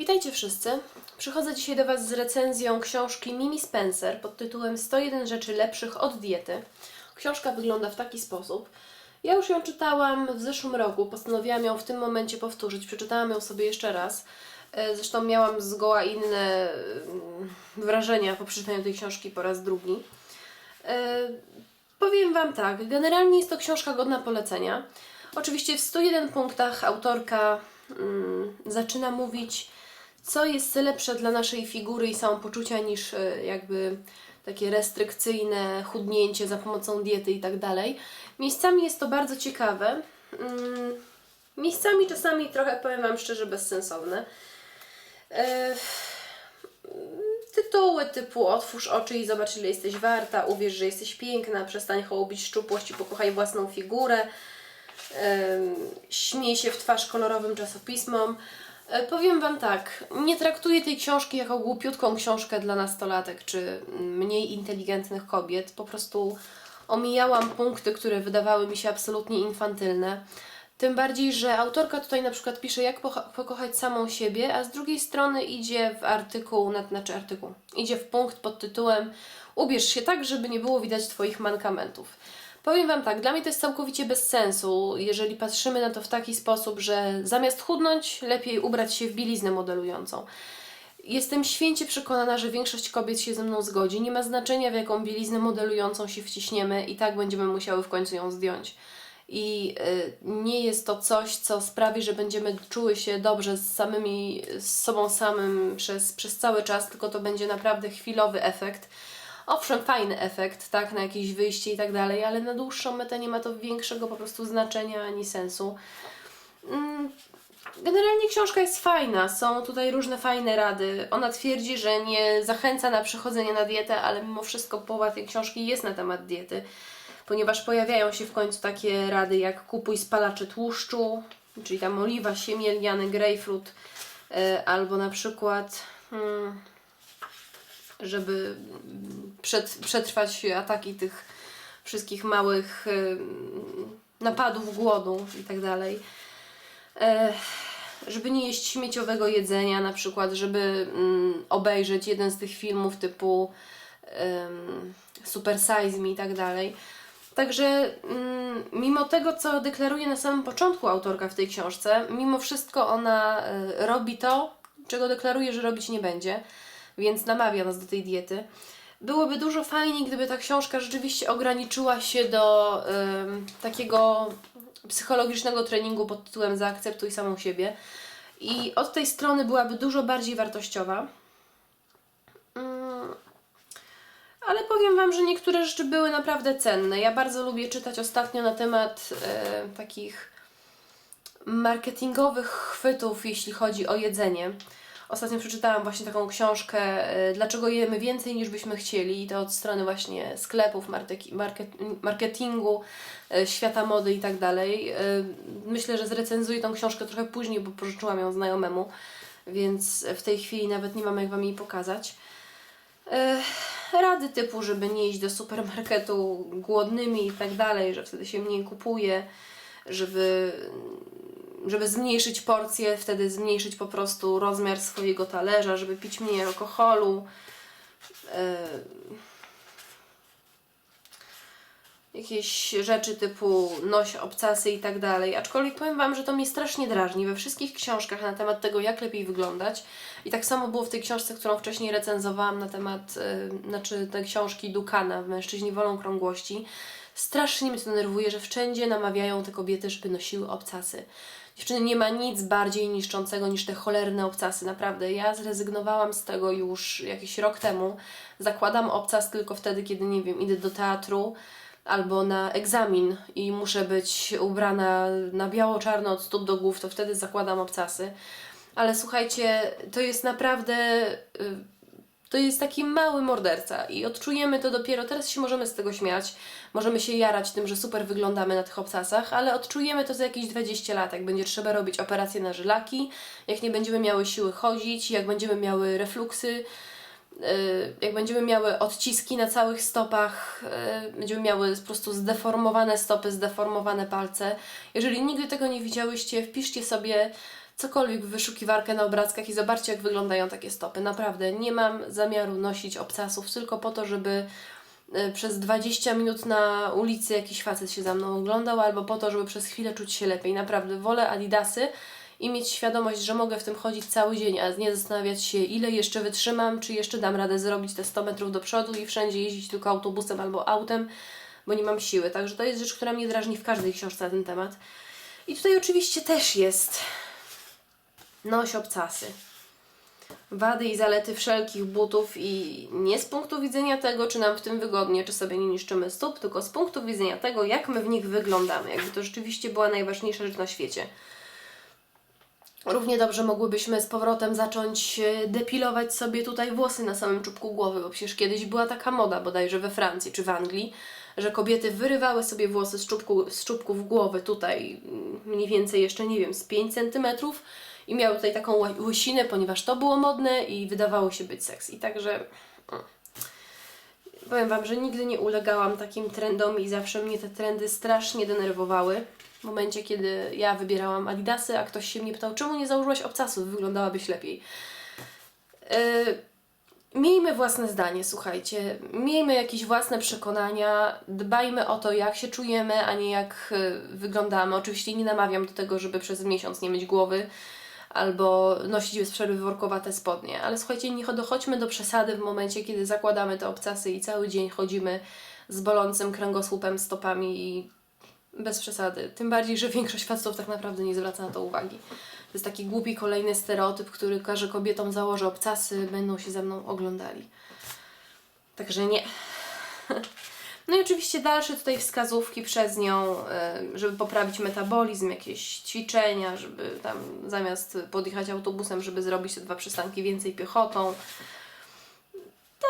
Witajcie wszyscy. Przychodzę dzisiaj do Was z recenzją książki Mimi Spencer pod tytułem 101 rzeczy lepszych od diety. Książka wygląda w taki sposób. Ja już ją czytałam w zeszłym roku, postanowiłam ją w tym momencie powtórzyć. Przeczytałam ją sobie jeszcze raz. E, Zresztą miałam zgoła inne mm, wrażenia po przeczytaniu tej książki po raz drugi. E, Powiem Wam tak, generalnie jest to książka godna polecenia. Oczywiście w 101 punktach autorka mm, zaczyna mówić, co jest lepsze dla naszej figury i samopoczucia niż e, jakby takie restrykcyjne chudnięcie za pomocą diety i tak dalej. Miejscami jest to bardzo ciekawe. Mm, Miejscami czasami trochę, powiem Wam szczerze, bezsensowne. E, Tytuły typu otwórz oczy i zobacz ile jesteś warta, uwierz, że jesteś piękna, przestań hołubić szczupłość i pokochaj własną figurę, Ym, śmiej się w twarz kolorowym czasopismom. E, Powiem Wam tak, nie traktuję tej książki jako głupiutką książkę dla nastolatek czy mniej inteligentnych kobiet. Po prostu omijałam punkty, które wydawały mi się absolutnie infantylne. Tym bardziej, że autorka tutaj na przykład pisze, jak pokochać samą siebie, a z drugiej strony idzie w artykuł, na- znaczy artykuł, idzie w punkt pod tytułem Ubierz się tak, żeby nie było widać Twoich mankamentów. Powiem Wam tak, dla mnie to jest całkowicie bez sensu, jeżeli patrzymy na to w taki sposób, że zamiast chudnąć, lepiej ubrać się w bieliznę modelującą. Jestem święcie przekonana, że większość kobiet się ze mną zgodzi. Nie ma znaczenia, w jaką bieliznę modelującą się wciśniemy, i tak będziemy musiały w końcu ją zdjąć. I y, nie jest to coś, co sprawi, że będziemy czuły się dobrze z samymi, z sobą samym przez, przez cały czas, tylko to będzie naprawdę chwilowy efekt. Owszem, fajny efekt, tak, na jakieś wyjście i tak dalej, ale na dłuższą metę nie ma to większego po prostu znaczenia ani sensu. Mm, Generalnie książka jest fajna, są tutaj różne fajne rady. Ona twierdzi, że nie zachęca na przechodzenie na dietę, ale mimo wszystko połowa tej książki jest na temat diety, ponieważ pojawiają się w końcu takie rady jak kupuj spalacze tłuszczu, czyli tam oliwa, siemię lniany, grejpfrut, e, albo na przykład hmm, żeby mm, przed, przetrwać ataki tych wszystkich małych ym, napadów głodu i tak dalej. E, Żeby nie jeść śmieciowego jedzenia, na przykład, żeby mm, obejrzeć jeden z tych filmów typu Super Size Me i tak dalej. Także mm, mimo tego, co deklaruje na samym początku autorka w tej książce, mimo wszystko ona y, robi to, czego deklaruje, że robić nie będzie, więc namawia nas do tej diety. Byłoby dużo fajniej, gdyby ta książka rzeczywiście ograniczyła się do takiego psychologicznego treningu pod tytułem Zaakceptuj samą siebie. I od tej strony byłaby dużo bardziej wartościowa. Mm, ale powiem Wam, że niektóre rzeczy były naprawdę cenne. Ja bardzo lubię czytać ostatnio na temat takich marketingowych chwytów, jeśli chodzi o jedzenie. Ostatnio przeczytałam właśnie taką książkę e, Dlaczego jemy więcej niż byśmy chcieli. I to od strony właśnie sklepów, marketingu, e, świata mody i tak dalej. E, Myślę, że zrecenzuję tą książkę trochę później, bo pożyczyłam ją znajomemu, więc w tej chwili nawet nie mam jak Wam jej pokazać. Rady typu, żeby nie iść do supermarketu głodnymi i tak dalej, że wtedy się mniej kupuje, żeby żeby zmniejszyć porcję, wtedy zmniejszyć po prostu rozmiar swojego talerza, żeby pić mniej alkoholu. Yy, jakieś rzeczy typu noś obcasy i tak dalej. Aczkolwiek powiem Wam, że to mnie strasznie drażni we wszystkich książkach na temat tego, jak lepiej wyglądać. I tak samo było w tej książce, którą wcześniej recenzowałam na temat, yy, znaczy te książki Dukana, Mężczyźni wolą krągłości. Strasznie mnie to denerwuje, że wszędzie namawiają te kobiety, żeby nosiły obcasy. Dziewczyny, nie ma nic bardziej niszczącego niż te cholerne obcasy, naprawdę. Ja zrezygnowałam z tego już jakiś rok temu. Zakładam obcas tylko wtedy, kiedy, nie wiem, idę do teatru albo na egzamin i muszę być ubrana na biało-czarno od stóp do głów, to wtedy zakładam obcasy. Ale słuchajcie, to jest naprawdę... y, to jest taki mały morderca i odczujemy to dopiero, teraz się możemy z tego śmiać, możemy się jarać tym, że super wyglądamy na tych obcasach, ale odczujemy to za jakieś 20 lat, jak będzie trzeba robić operacje na żylaki, jak nie będziemy miały siły chodzić, jak będziemy miały refluksy, yy, jak będziemy miały odciski na całych stopach, yy, będziemy miały po prostu zdeformowane stopy, zdeformowane palce. Jeżeli nigdy tego nie widziałyście, wpiszcie sobie cokolwiek w wyszukiwarkę na obrazkach i zobaczcie, jak wyglądają takie stopy. Naprawdę, nie mam zamiaru nosić obcasów tylko po to, żeby y, przez 20 minut na ulicy jakiś facet się za mną oglądał, albo po to, żeby przez chwilę czuć się lepiej. Naprawdę, wolę Adidasy i mieć świadomość, że mogę w tym chodzić cały dzień, a nie zastanawiać się, ile jeszcze wytrzymam, czy jeszcze dam radę zrobić te 100 metrów do przodu i wszędzie jeździć tylko autobusem albo autem, bo nie mam siły. Także to jest rzecz, która mnie drażni w każdej książce na ten temat. I tutaj oczywiście też jest noś obcasy. Wady i zalety wszelkich butów i nie z punktu widzenia tego, czy nam w tym wygodnie, czy sobie nie niszczymy stóp, tylko z punktu widzenia tego, jak my w nich wyglądamy. Jakby to rzeczywiście była najważniejsza rzecz na świecie. Równie dobrze mogłybyśmy z powrotem zacząć e, depilować sobie tutaj włosy na samym czubku głowy, bo przecież kiedyś była taka moda bodajże we Francji czy w Anglii, że kobiety wyrywały sobie włosy z, czubku, z czubków głowy tutaj mm, mniej więcej jeszcze, nie wiem, z 5 cm i miały tutaj taką łysinę, ponieważ to było modne i wydawało się być seks. I także mm, powiem Wam, że nigdy nie ulegałam takim trendom i zawsze mnie te trendy strasznie denerwowały. W momencie, kiedy ja wybierałam Adidasy, a ktoś się mnie pytał, czemu nie założyłaś obcasów, wyglądałabyś lepiej. Yy, miejmy własne zdanie, słuchajcie. Miejmy jakieś własne przekonania, dbajmy o to, jak się czujemy, a nie jak yy, wyglądamy. Oczywiście nie namawiam do tego, żeby przez miesiąc nie myć głowy albo nosić bez przerwy workowate spodnie. Ale słuchajcie, nie dochodźmy do przesady w momencie, kiedy zakładamy te obcasy i cały dzień chodzimy z bolącym kręgosłupem, stopami i bez przesady. Tym bardziej, że większość facetów tak naprawdę nie zwraca na to uwagi. To jest taki głupi kolejny stereotyp, który każe kobietom założę obcasy, będą się ze mną oglądali. Także nie. No i oczywiście dalsze tutaj wskazówki przez nią, y, żeby poprawić metabolizm, jakieś ćwiczenia, żeby tam zamiast podjechać autobusem, żeby zrobić te dwa przystanki więcej piechotą.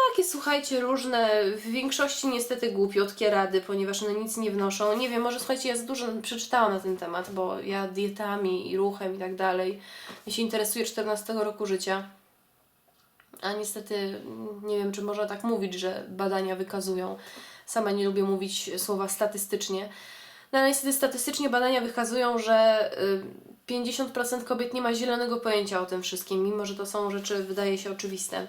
Takie, słuchajcie, różne, w większości niestety głupiotkie rady, ponieważ one nic nie wnoszą. Nie wiem, może słuchajcie, ja za dużo przeczytałam na ten temat, bo ja dietami i ruchem i tak dalej. Ja się interesuję 14 roku życia. A niestety nie wiem, czy można tak mówić, że badania wykazują. Sama nie lubię mówić słowa statystycznie. No ale niestety statystycznie badania wykazują, że y, 50% kobiet nie ma zielonego pojęcia o tym wszystkim, mimo że to są rzeczy, wydaje się, oczywiste.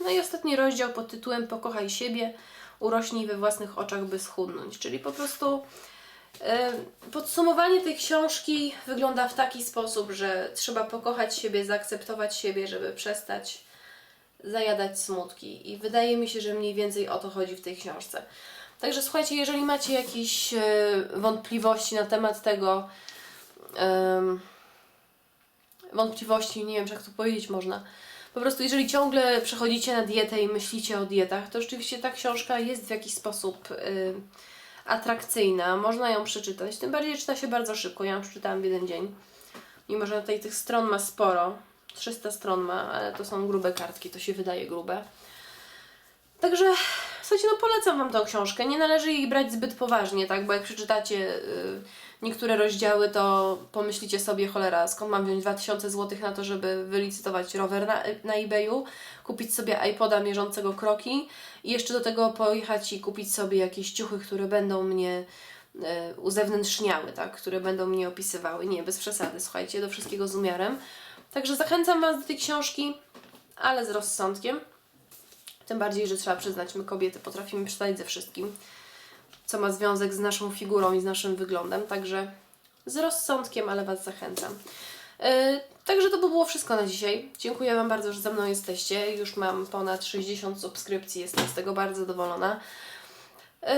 No i ostatni rozdział pod tytułem Pokochaj siebie, urośnij we własnych oczach, by schudnąć. Czyli po prostu e, podsumowanie tej książki wygląda w taki sposób, że trzeba pokochać siebie, zaakceptować siebie, żeby przestać zajadać smutki. I wydaje mi się, że mniej więcej o to chodzi w tej książce. Także słuchajcie, jeżeli macie jakieś e, wątpliwości na temat tego, wątpliwości, nie wiem, jak to powiedzieć można. Po prostu, jeżeli ciągle przechodzicie na dietę i myślicie o dietach, to rzeczywiście ta książka jest w jakiś sposób y, atrakcyjna. Można ją przeczytać. Tym bardziej czyta się bardzo szybko. Ja ją przeczytałam w jeden dzień. Mimo, że tutaj tych stron ma sporo. 300 stron ma, ale to są grube kartki, to się wydaje grube. Także, słuchajcie, no polecam Wam tą książkę. Nie należy jej brać zbyt poważnie, tak? Bo jak przeczytacie y, niektóre rozdziały, to pomyślicie sobie, cholera, skąd mam wziąć 2000 zł na to, żeby wylicytować rower na, na eBayu, kupić sobie iPoda mierzącego kroki i jeszcze do tego pojechać i kupić sobie jakieś ciuchy, które będą mnie y, uzewnętrzniały, tak? Które będą mnie opisywały. Nie, bez przesady, słuchajcie, do wszystkiego z umiarem. Także zachęcam Was do tej książki, ale z rozsądkiem. Tym bardziej, że trzeba przyznać, my kobiety potrafimy przeczytać ze wszystkim, co ma związek z naszą figurą i z naszym wyglądem. Także z rozsądkiem, ale Was zachęcam. Yy, także to by było wszystko na dzisiaj. Dziękuję Wam bardzo, że ze mną jesteście. Już mam ponad 60 subskrypcji, jestem z tego bardzo zadowolona. Yy,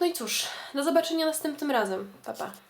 no i cóż, do zobaczenia następnym razem. Pa, pa.